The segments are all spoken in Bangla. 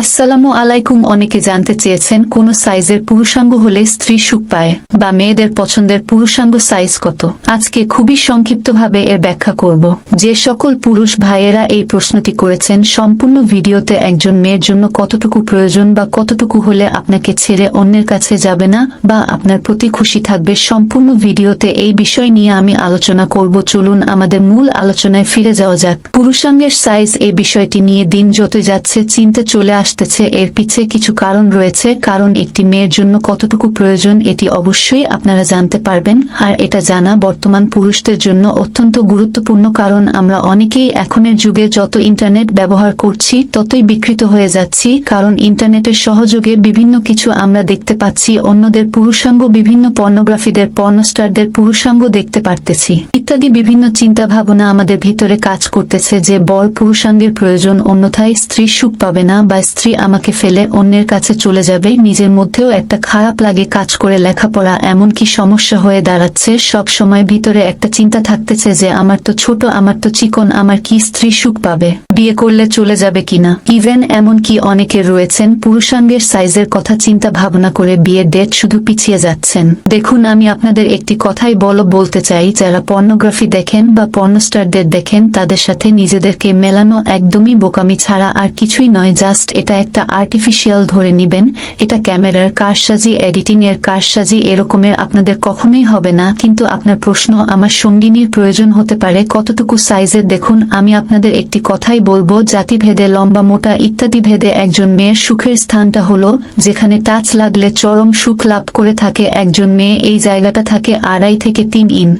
আসসালামু আলাইকুম। অনেকে জানতে চেয়েছেন কোন সাইজের পুরুষাঙ্গ হলে স্ত্রী সুখ পায় বা মেয়েদের পছন্দের পুরুষাঙ্গ সাইজ কত? আজকে খুবই সংক্ষিপ্তভাবে এর ব্যাখ্যা করব। যে সকল পুরুষ ভাইয়েরা এই প্রশ্নটি করেছেন, সম্পূর্ণ ভিডিওতে একজন মেয়ের জন্য কতটুকু প্রয়োজন বা কতটুকু হলে আপনাকে ছেড়ে অন্যের কাছে যাবে না বা আপনার প্রতি খুশি থাকবে, সম্পূর্ণ ভিডিওতে এই বিষয় নিয়ে আমি আলোচনা করব। চলুন আমাদের মূল আলোচনায় ফিরে যাওয়া যাক। পুরুষাঙ্গের সাইজ এই বিষয়টি নিয়ে দিন যত যাচ্ছে, চিনতে চলে আসতেছে, এর পিছে কিছু কারণ রয়েছে, কারণ একটি মেয়ের জন্য কতটুকু প্রয়োজন এটি অবশ্যই আপনারা জানতে পারবেন, আর এটা জানা বর্তমান পুরুষদের জন্য অত্যন্ত গুরুত্বপূর্ণ কারণ আমরা অনেকেই এখনের যুগে যত ইন্টারনেট ব্যবহার করছি, ততই বিকৃত হয়ে যাচ্ছি, কারণ ইন্টারনেটের সহযোগে বিভিন্ন কিছু আমরা দেখতে পাচ্ছি, অন্যদের পুরুষাঙ্গ, বিভিন্ন পর্নোগ্রাফিদের পর্নস্টারদের পুরুষাঙ্গ দেখতে পারতেছি, ইত্যাদি বিভিন্ন চিন্তা ভাবনা আমাদের ভিতরে কাজ করতেছে যে বর পুরুষাঙ্গের প্রয়োজন অন্যথায় স্ত্রী সুখ পাবে না বা স্ত্রী আমাকে ফেলে, অন্যের কাছে চলে যাবে, নিজের মধ্যেও একটা খারাপ লাগে কাজ করে লেখাপড়া এমন কি সমস্যা হয়ে দাঁড়াচ্ছে, সব সময় ভিতরে একটা চিন্তা থাকতেছে যে আমার তো ছোট, আমার তো চিকন, আমার কি স্ত্রী সুখ পাবে? বিয়ে করলে চলে যাবে কিনা? ইভেন এমন কি অনেকে রয়েছেন পুরুষাঙ্গের সাইজের কথা চিন্তা ভাবনা করে বিয়ের ডেট শুধু পিছিয়ে যাচ্ছেন। দেখুন, আমি আপনাদের একটি কথাই বল, বলতে চাই, যারা পর্নোগ্রাফি দেখেন বা পর্নস্টারদের দেখেন, তাদের সাথে নিজেদেরকে মেলানো একদমই বোকামি ছাড়া আর কিছুই নয়, জাস্ট এটা একটা আর্টিফিশিয়াল ধরে নিবেন। এটা ক্যামেরার কারসাজি এডিটিং এর কারসাজি, এরকমের আপনাদের কখনোই হবে না। কিন্তু আপনার প্রশ্ন আমার সঙ্গিনীর প্রয়োজন হতে পারে। কতটুকু সাইজের দেখুন, আমি আপনাদের একটি কথাই বলব, জাতিভেদে লম্বা, মোটা ইত্যাদি ভেদে একজন মেয়ের সুখের স্থানটা হলো, যেখানে টাচ লাগলে চরম সুখ লাভ করে থাকে একজন মেয়ে। এই জায়গাটা থাকে আড়াই থেকে তিন ইন।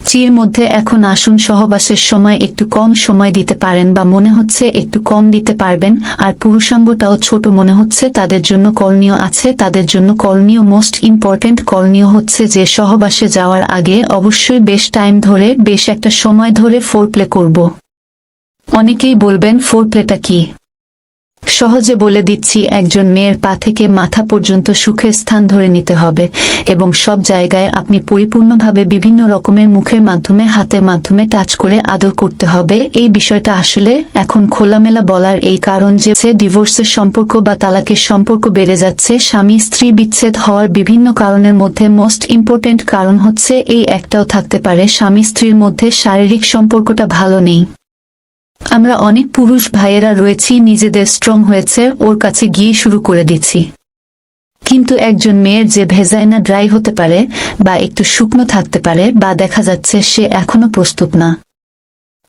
চির মধ্যে এখন আসুন সহবাসের সময় একটু কম সময় দিতে পারেন বা মনে হচ্ছে একটু কম দিতে পারবেন, আর পুরুষাঙ্গটাও ছোট মনে হচ্ছে তাদের জন্য করণীয় আছে, তাদের জন্য করণীয় মোস্ট ইম্পর্টেন্ট করণীয় হচ্ছে যে সহবাসে যাওয়ার আগে অবশ্যই বেশ টাইম ধরে, বেশ একটা সময় ধরে ফোর প্লে করব। অনেকেই বলবেন ফোর প্লেটা কি? সহজে বলে দিচ্ছি, একজন মেয়ের পা থেকে মাথা পর্যন্ত সুখের স্থান ধরে নিতে হবে এবং সব জায়গায় আপনি পরিপূর্ণভাবে বিভিন্ন রকমের মুখের মাধ্যমে, হাতের মাধ্যমে টাচ করে আদর করতে হবে। এই বিষয়টা আসলে এখন খোলামেলা বলার এই কারণ যে ডিভোর্সের সম্পর্ক বা তালাকের সম্পর্ক বেড়ে যাচ্ছে। স্বামী স্ত্রী বিচ্ছেদ হওয়ার বিভিন্ন কারণের মধ্যে মোস্ট ইম্পর্টেন্ট কারণ হচ্ছে এই একটাও থাকতে পারে। স্বামী স্ত্রীর মধ্যে শারীরিক সম্পর্কটা ভালো নেই। আমরা অনেক পুরুষ ভাইয়েরা রয়েছি, নিজেদের স্ট্রং হয়েছে, ওর কাছে গিয়ে শুরু করে দিচ্ছি। কিন্তু একজন মেয়ের যে ভেজাইনা ড্রাই হতে পারে বা একটু শুকনো থাকতে পারে বা দেখা যাচ্ছে সে এখনও প্রস্তুত না।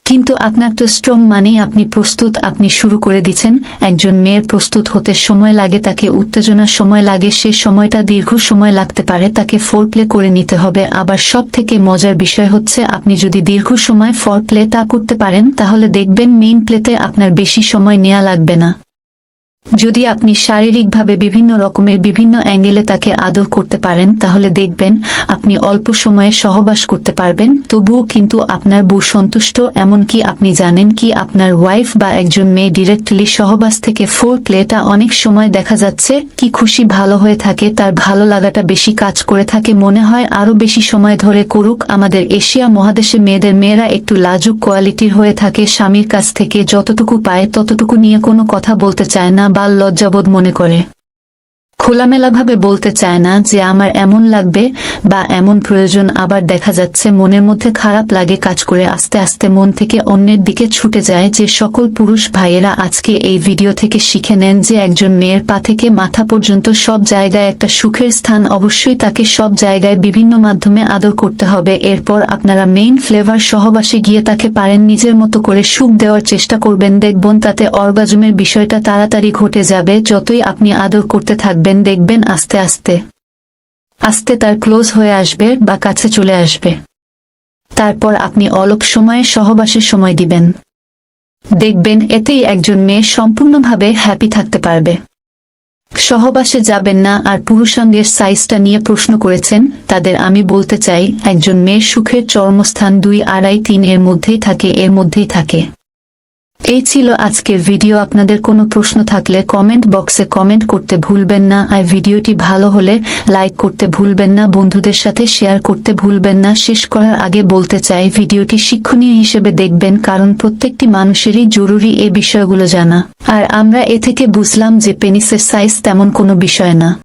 কিন্তু আপনার তো স্ট্রং মানেই আপনি প্রস্তুত, আপনি শুরু করে দিচ্ছেন। একজন মেয়ের প্রস্তুত হতে সময় লাগে, তাকে উত্তেজনার সময় লাগে, সে সময়টা দীর্ঘ সময় লাগতে পারে, তাকে ফোর প্লে করে নিতে হবে। আবার সব থেকে মজার বিষয় হচ্ছে, আপনি যদি দীর্ঘ সময় ফোর প্লে তা করতে পারেন, তাহলে দেখবেন মেইন প্লেতে আপনার বেশি সময় নেওয়া লাগবে না। যদি আপনি শারীরিকভাবে বিভিন্ন রকমের বিভিন্ন অ্যাঙ্গেলে তাকে আদর করতে পারেন, তাহলে দেখবেন আপনি অল্প সময়ে সহবাস করতে পারবেন। তবুও কিন্তু আপনার বউ সন্তুষ্ট, এমনকি আপনি জানেন কি আপনার ওয়াইফ বা একজন মেয়ে ডিরেক্টলি সহবাস থেকে ফোর প্লেটা অনেক সময় দেখা যাচ্ছে কি খুশি ভালো হয়ে থাকে, তার ভালো লাগাটা বেশি কাজ করে থাকে, মনে হয় আরও বেশি সময় ধরে করুক। আমাদের এশিয়া মহাদেশে মেয়েদের মেয়েরা একটু লাজুক কোয়ালিটির হয়ে থাকে, স্বামীর কাছ থেকে যতটুকু পায় ততটুকু নিয়ে কোনো কথা বলতে চায় না বা লজ্জাবোধ মনে করে। খোলামেলাভাবে বলতে চায় না যে আমার এমন লাগবে বা এমন প্রয়োজন আবার দেখা যাচ্ছে মনের মধ্যে খারাপ লাগে কাজ করে আস্তে আস্তে মন থেকে অন্যের দিকে ছুটে যায় যে সকল পুরুষ ভাইয়েরা আজকে এই ভিডিও থেকে শিখে নেন যে একজন মেয়ের পা থেকে মাথা পর্যন্ত সব জায়গায় একটা সুখের স্থান অবশ্যই তাকে সব জায়গায় বিভিন্ন মাধ্যমে আদর করতে হবে। এরপর আপনারা মেইন ফ্লেভার সহবাসে গিয়ে তাকে পারেন নিজের মতো করে সুখ দেওয়ার চেষ্টা করবেন। দেখবেন তাতে অর্গাজমের বিষয়টা তাড়াতাড়ি ঘটে যাবে। যতই আপনি আদর করতে থাকবেন দেখবেন আস্তে আস্তে। আস্তে তার ক্লোজ হয়ে আসবে বা কাছে চলে আসবে। তারপর আপনি অল্প সময়ে সহবাসের সময় দিবেন। দেখবেন, এতেই একজন মেয়ে সম্পূর্ণভাবে হ্যাপি থাকতে পারবে। সহবাসে যাবেন না আর পুরুষাঙ্গের সাইজটা নিয়ে প্রশ্ন করেছেন, তাদের আমি বলতে চাই, একজন মেয়ের সুখের চর্মস্থান দুই আড়াই তিন এর মধ্যেই থাকে, এর মধ্যেই থাকে। এই ছিল আজকের ভিডিও আপনাদের কোনো প্রশ্ন থাকলে কমেন্ট বক্সে কমেন্ট করতে ভুলবেন না। আর ভিডিওটি ভালো হলে লাইক করতে ভুলবেন না। বন্ধুদের সাথে শেয়ার করতে ভুলবেন না। শেষ করার আগে বলতে চাই ভিডিওটি শিক্ষণীয় হিসেবে দেখবেন, কারণ প্রত্যেকটি মানুষেরই জরুরি এ বিষয়গুলো জানা। আর আমরা এ থেকে বুঝলাম যে পেনিসের সাইজ তেমন কোনো বিষয় না।